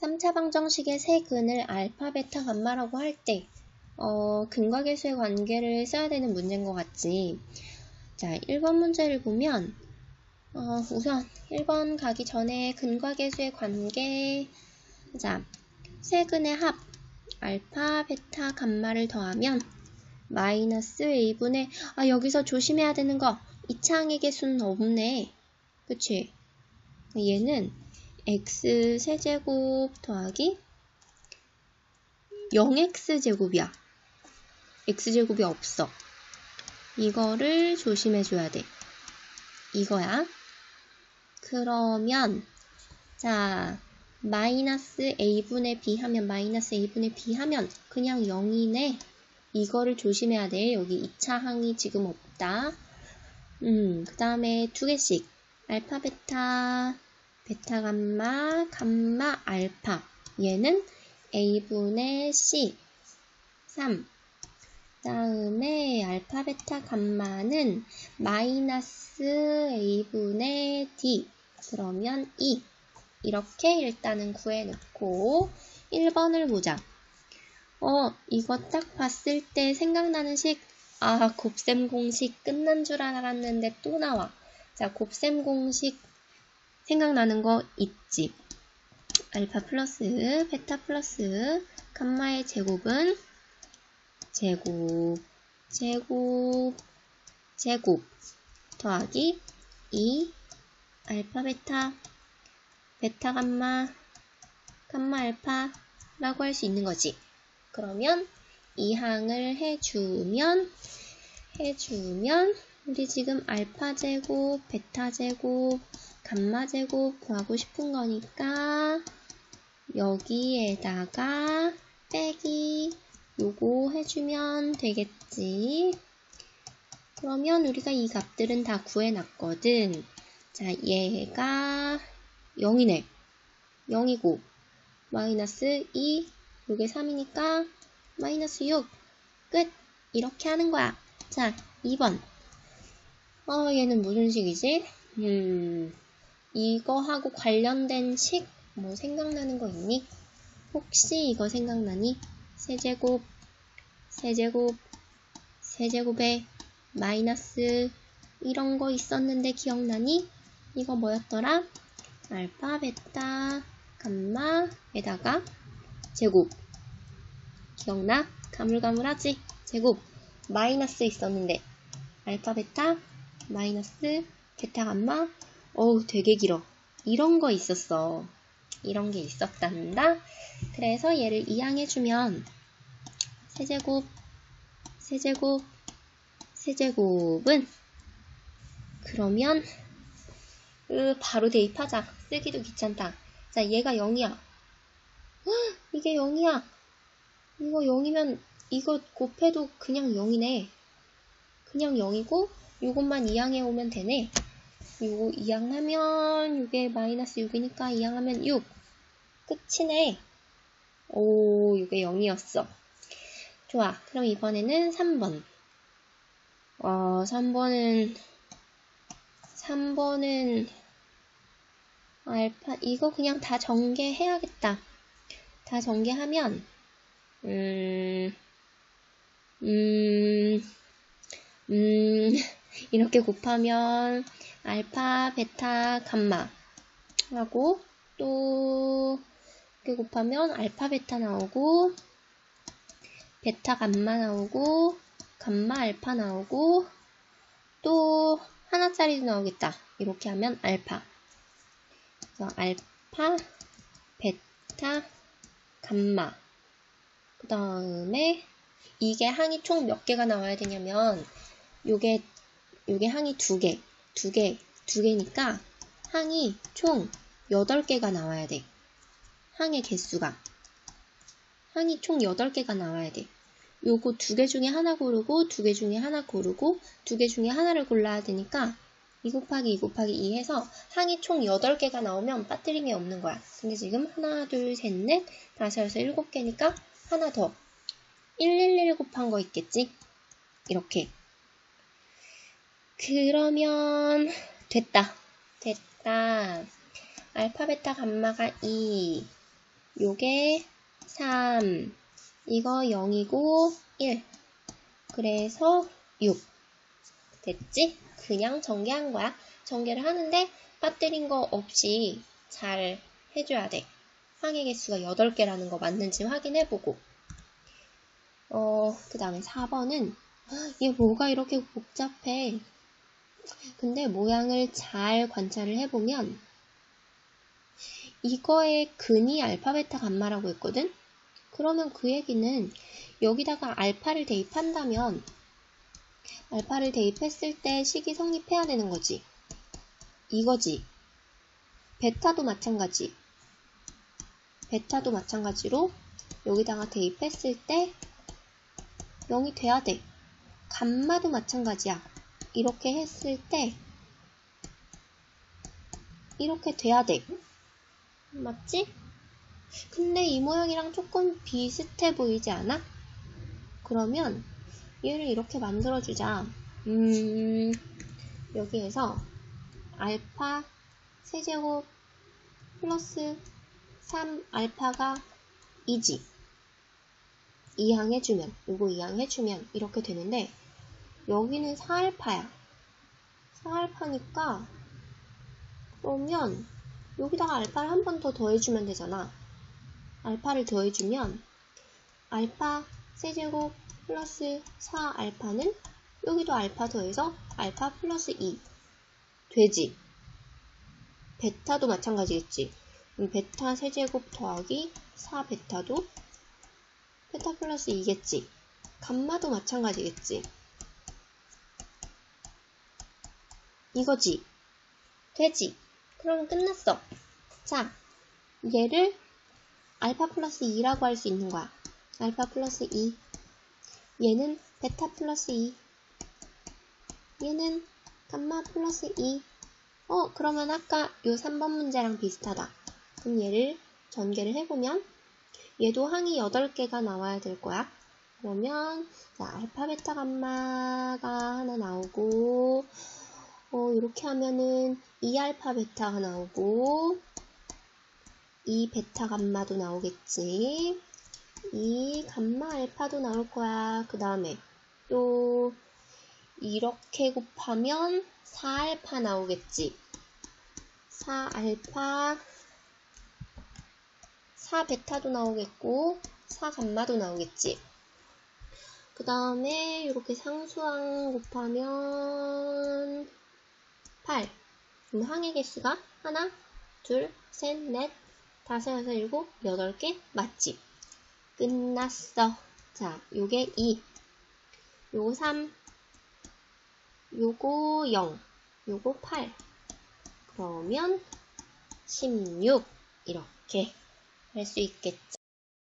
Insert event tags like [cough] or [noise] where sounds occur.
3차 방정식의 세 근을 알파, 베타, 감마라고 할 때, 어, 근과 계수의 관계를 써야 되는 문제인 것 같지. 자, 1번 문제를 보면, 어, 우선 1번 가기 전에 근과 계수의 관계, 자, 세 근의 합, 알파, 베타, 감마를 더하면 마이너스 a분의, 아, 여기서 조심해야 되는 거, 이차항의 개수는 없네. 그치? 얘는 x 세제곱 더하기 0x제곱이야. x제곱이 없어. 이거를 조심해줘야 돼. 이거야. 그러면 자 마이너스 a분의 b 하면 마이너스 a분의 b 하면 그냥 0이네. 이거를 조심해야 돼. 여기 2차 항이 지금 없다. 음, 그 다음에 두 개씩. 알파, 베타, 베타, 감마, 감마, 알파. 얘는 a분의 c. 3. 다음에 알파, 베타, 감마는 마이너스 a분의 d. 그러면 2. 이렇게 일단은 구해놓고 1번을 보자. 어, 이거 딱 봤을 때 생각나는 식, 아, 곱셈 공식 끝난 줄 알았는데 또 나와. 자, 곱셈 공식 생각나는 거 있지. 알파 플러스 베타 플러스 감마의 제곱은 제곱, 제곱, 제곱 더하기 2 알파 베타 베타 감마 감마 알파 라고 할 수 있는 거지. 그러면 이 항을 해주면 해주면 우리 지금 알파 제곱, 베타 제곱, 감마 제곱 구하고 싶은 거니까 여기에다가 빼기 요거 해주면 되겠지. 그러면 우리가 이 값들은 다 구해놨거든. 자, 얘가 0이네. 0이고 마이너스 2 요게 3이니까 마이너스 6 끝 이렇게 하는 거야 자 2번 어 얘는 무슨 식이지? 음 이거하고 관련된 식 뭐 생각나는 거 있니? 혹시 이거 생각나니? 세제곱 세제곱 세제곱에 마이너스 이런 거 있었는데 기억나니? 이거 뭐였더라? 알파, 베타, 감마에다가 제곱. 기억나? 가물가물하지? 제곱. 마이너스 있었는데. 알파, 베타, 마이너스, 베타, 감마. 어우, 되게 길어. 이런 거 있었어. 이런 게 있었단다. 그래서 얘를 이항해주면 세제곱, 세제곱, 세제곱은 그러면 으, 바로 대입하자. 쓰기도 귀찮다. 자, 얘가 0이야. 이게 0이야. 이거 0이면 이거 곱해도 그냥 0이네. 그냥 0이고 이것만 이항해 오면 되네. 이거 이항하면 이게 마이너스 6이니까 이항하면 6. 끝이네. 오, 이게 0이었어. 좋아. 그럼 이번에는 3번. 어, 3번은 3번은 알파 이거 그냥 다 전개해야겠다. 다 전개하면 음, 음, 음, [laughs] 이렇게 곱하면 알파, 베타, 감마 하고 또 이렇게 곱하면 알파, 베타 나오고 베타, 감마 나오고 감마, 알파 나오고 또 하나짜리도 나오겠다. 이렇게 하면 알파. 그래서 알파, 베타, 감마. 그 다음에 이게 항이 총 몇 개가 나와야 되냐면 요게 요게 항이 두 개, 두 개, 두 개니까 항이 총 8개가 나와야 돼. 항의 개수가. 항이 총 8개가 나와야 돼. 요거 두 개 중에 하나 고르고 두 개 중에 하나 고르고 두 개 중에 하나를 골라야 되니까 2 곱하기 2 곱하기 2 해서 항이 총 8개가 나오면 빠뜨림이 없는 거야. 근데 지금 하나, 둘, 셋, 넷, 다섯, 여섯, 일곱 개니까 하나 더. 111 곱한 거 있겠지? 이렇게. 그러면 됐다. 됐다. 알파, 베타, 감마가 2. 요게 3. 이거 0이고 1. 그래서 6. 됐지? 그냥 전개한 거야. 전개를 하는데 빠뜨린 거 없이 잘 해줘야 돼. 항의 개수가 8개라는 거 맞는지 확인해보고. 어, 그 다음에 4번은 얘 뭐가 이렇게 복잡해. 근데 모양을 잘 관찰을 해보면 이거의 근이 알파, 베타, 감마라고 했거든? 그러면 그 얘기는 여기다가 알파를 대입한다면 알파를 대입했을 때 식이 성립해야 되는 거지. 이거지. 베타도 마찬가지. 베타도 마찬가지로 여기다가 대입했을 때 0이 돼야 돼. 감마도 마찬가지야. 이렇게 했을 때 이렇게 돼야 돼. 맞지? 근데 이 모양이랑 조금 비슷해 보이지 않아? 그러면 얘를 이렇게 만들어 주자. 음, 여기에서 알파 세제곱 플러스 3 알파가 2지. 이항해주면, 이거 이항해주면 이렇게 되는데 여기는 4알파야. 4알파니까 그러면 여기다가 알파를 한 번 더 더해주면 되잖아. 알파를 더해주면 알파 세제곱 플러스 4알파는 여기도 알파 더해서 알파 플러스 2 되지. 베타도 마찬가지겠지. 베타 세제곱 더하기 4베타도 베타 플러스 2겠지. 감마도 마찬가지겠지. 이거지. 되지. 그럼 끝났어. 자, 얘를 알파 플러스 2라고 할 수 있는 거야. 알파 플러스 2. 얘는 베타 플러스 2. 얘는 감마 플러스 2. 어, 그러면 아까 요 3번 문제랑 비슷하다. 그럼 얘를 전개를 해보면 얘도 항이 8개가 나와야 될 거야. 그러면 자, 알파, 베타, 감마가 하나 나오고 어, 이렇게 하면은 2알파, 베타가 나오고 2 베타, 감마도 나오겠지. 2 감마, 알파도 나올 거야. 그 다음에 또 이렇게 곱하면 4알파 나오겠지. 4알파 4베타도 나오겠고 4감마도 나오겠지. 그 다음에 이렇게 상수항 곱하면 8. 그럼 항의 개수가 하나, 둘, 셋, 넷, 다섯, 여섯, 일곱, 여덟 개 맞지? 끝났어. 자, 요게 2. 요거 3. 요거 0. 요거 8. 그러면 16. 이렇게 할 수 있겠죠?